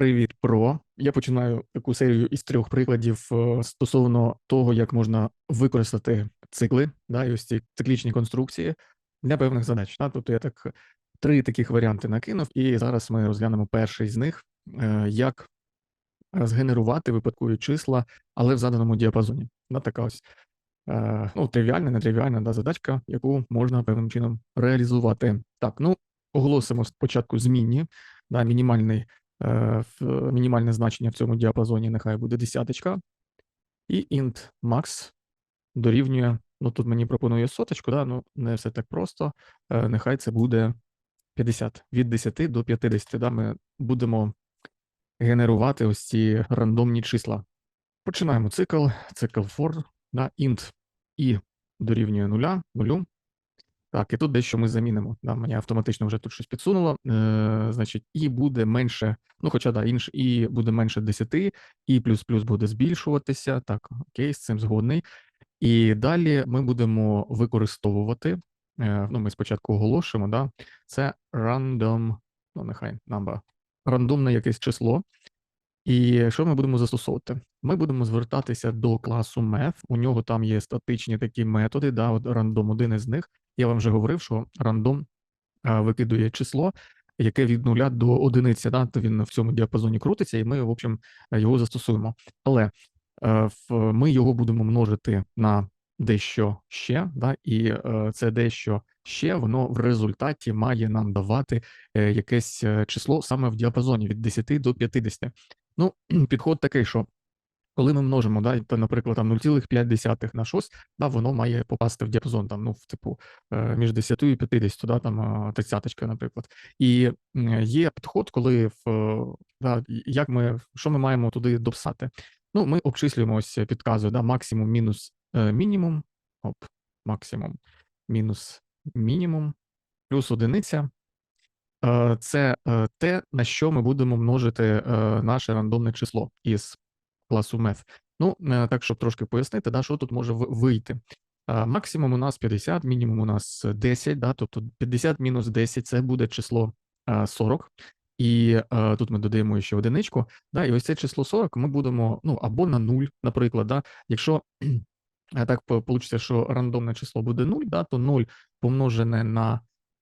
Привіт, про. Я починаю таку серію із трьох прикладів е, стосовно того, як можна використати цикли, да, і ось ці циклічні конструкції для певних задач. Да? Тобто я так три таких варіанти накинув, і зараз ми розглянемо перший з них, е, як згенерувати випадкові числа, але в заданому діапазоні. Да, така ось е, ну, тривіальна, нетривіальна да, задачка, яку можна певним чином реалізувати. Так, ну оголосимо спочатку змінні, да, мінімальний мінімальне значення в цьому діапазоні нехай буде десяточка. І int max дорівнює. Ну тут мені пропонує соточку, да, ну не все так просто. Е, нехай це буде 50 від 10 до 50. Да, Ми будемо генерувати ось ці рандомні числа. Починаємо цикл, цикл for, да, int і дорівнює нуля, нулю. Так, і тут дещо ми замінимо. Да, Мені автоматично вже тут щось підсунуло. Е, Значить, і буде менше, ну, хоча да, інш, і буде менше 10, і плюс-плюс буде збільшуватися. Так, окей, з цим згодний. І далі ми будемо використовувати. Е, ну, Ми спочатку оголошуємо, да, це random, ну, нехай number, рандомне якесь число. І що ми будемо застосовувати? Ми будемо звертатися до класу math, У нього там є статичні такі методи, да, от рандом один із них. Я вам вже говорив, що рандом викидує число, яке від нуля до одиниці. Да, він в цьому діапазоні крутиться, і ми, в общем, його застосуємо. Але ми його будемо множити на дещо ще, да, і е, це дещо ще воно в результаті має нам давати е, якесь е, число саме в діапазоні від 10 до 50. Ну, підход такий, що коли ми множимо, да, то, наприклад, там 0,5 на щось, да, воно має попасти в діапазон, там, ну, в типу, е, між 10 і 50, да, там, 30, наприклад. І є підход, коли в, да, як ми, що ми маємо туди дописати? Ну, ми обчислюємо ось да, максимум мінус е, мінімум, оп, максимум мінус мінімум, плюс одиниця, Е, це е, те, на що ми будемо множити е, наше рандомне число із класу math. Ну, так, щоб трошки пояснити, да, що тут може вийти. Максимум у нас 50, мінімум у нас 10, да, тобто 50 мінус 10 це буде число 40. І е, тут ми додаємо ще одиничку. Да, І ось це число 40 ми будемо ну, або на 0, наприклад. Да, Якщо так вийде, що рандомне число буде 0, да, то 0 помножене на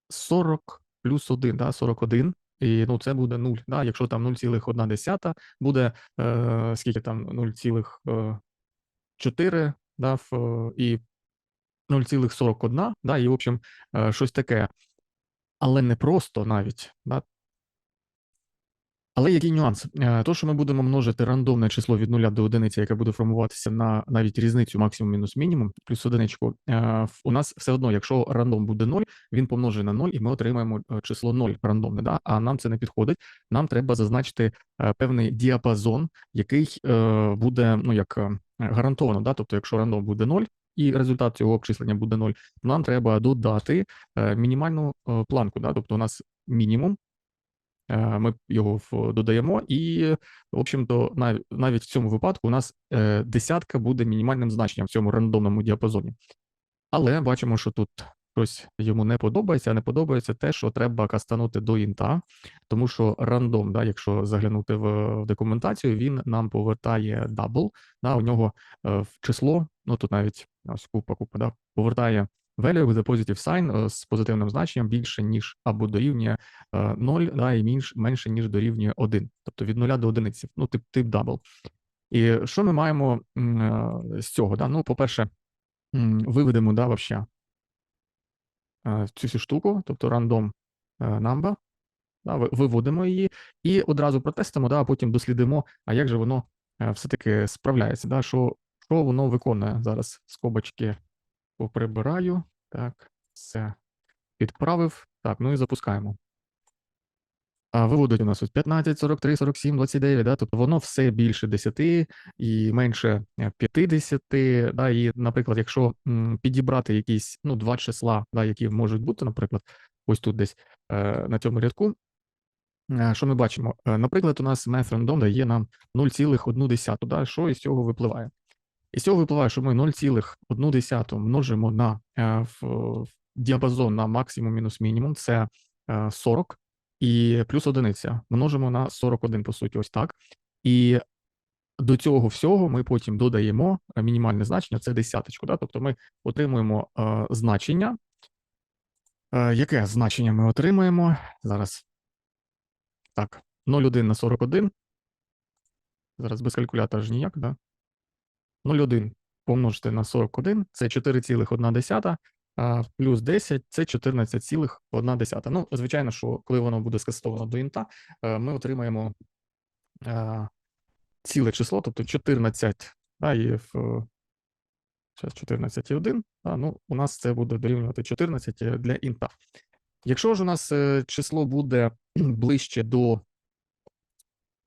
40 плюс 1, да, 41, і ну, це буде 0. Да? Якщо там 0,1 буде, е, скільки там 0,4 е, да, в, і 0,41, да, і, в общем, е, щось таке. Але не просто навіть, да, але який нюанс? Е, то, що ми будемо множити рандомне число від нуля до одиниці, яке буде формуватися на навіть різницю максимум мінус мінімум, плюс одиничку, е, у нас все одно, якщо рандом буде 0, він помножує на 0, і ми отримаємо е, число 0 рандомне. Да? А нам це не підходить. Нам треба зазначити певний діапазон, який буде ну як гарантовано. Да? Тобто, якщо рандом буде 0, і результат цього обчислення буде 0, нам треба додати мінімальну планку. Да? Тобто, у нас мінімум. Е, ми його додаємо, і, в общем-то, навіть в цьому випадку у нас е, десятка буде мінімальним значенням в цьому рандомному діапазоні. Але бачимо, що тут щось йому не подобається, а не подобається те, що треба кастанути до інта, тому що рандом, да, якщо заглянути в документацію, він нам повертає дабл, да, у нього е, в число, ну тут навіть ось купа, купа, да, повертає value with a positive sign е, з позитивним значенням більше, ніж або дорівнює 0, е, да, і менш, менше, ніж дорівнює 1, тобто від 0 до 1, ну, тип тип double. І що ми маємо е, з цього? Да? Ну, по-перше, виведемо да, вообще цю всю штуку, тобто random number, да, виводимо її і одразу протестимо, да, а потім дослідимо, а як же воно все-таки справляється, да, що, що воно виконує зараз скобочки поприбираю. Так, все. Підправив. Так, ну і запускаємо. А виводить у нас ось 15, 43, 47, 29, да, тобто воно все більше 10 і менше 50, е, да, і, наприклад, якщо підібрати якісь, ну, два числа, да, які можуть бути, наприклад, ось тут десь е, на цьому рядку, е, що ми бачимо? Наприклад, у нас math random дає нам 0,1, да, що із цього випливає? І з цього випливає, що ми 0,1 множимо на е, в, в діапазон на максимум мінус мінімум, це 40. і плюс одиниця. Множимо на 41, по суті, ось так. І до цього всього ми потім додаємо е, мінімальне значення, це десяточку. Да? Тобто ми отримуємо е, значення. Е, яке значення ми отримаємо? Зараз. Так, 0,1 на 41. Зараз без калькулятора ж ніяк, да? 0,1 помножити на 41 це 4,1, а плюс 10 це 14,1. Ну, звичайно, що коли воно буде скастовано до інта, е, ми отримаємо е, ціле число, тобто 14, да, і в зараз 14,1, а, ну, у нас це буде дорівнювати 14 для інта. Якщо ж у нас е, число буде ближче до,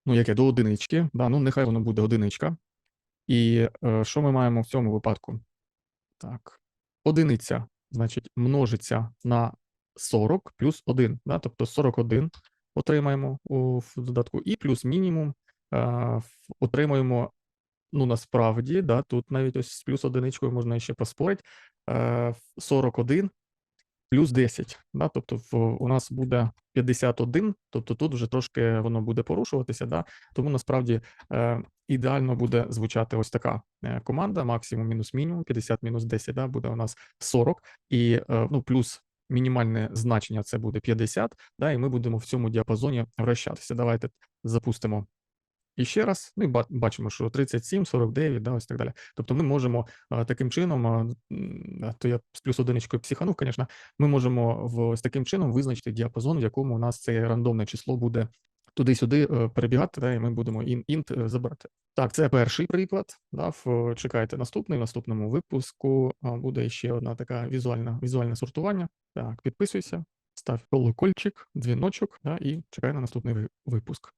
ну, яке, до одинички, да, ну, нехай воно буде одиничка. І е, що ми маємо в цьому випадку? Так, одиниця, значить, множиться на 40 плюс 1, да, тобто 41 отримаємо у в додатку, і плюс мінімум е, отримуємо, ну, насправді, да, тут навіть ось з плюс одиничкою можна ще поспорити, е, 41 плюс 10, да, тобто у нас буде 51, тобто тут вже трошки воно буде порушуватися, да, тому насправді е, ідеально буде звучати ось така е, команда: максимум мінус мінімум, 50 мінус 10, да, буде у нас 40, і е, ну, плюс мінімальне значення це буде 50, да, і ми будемо в цьому діапазоні вращатися. Давайте запустимо. І ще раз, ну і бачимо, що 37, 49, да, ось так далі. Тобто ми можемо таким чином, то я з плюс одиничкою психанув, звісно, ми можемо в ось таким чином визначити діапазон, в якому у нас це рандомне число буде туди-сюди е, перебігати, да, і ми будемо інт е, забирати. Так, це перший приклад. Да, чекайте наступний. В наступному випуску буде ще одна така візуальна, візуальне сортування. Так, підписуйся, став колокольчик, дзвіночок, да, і чекай на наступний випуск.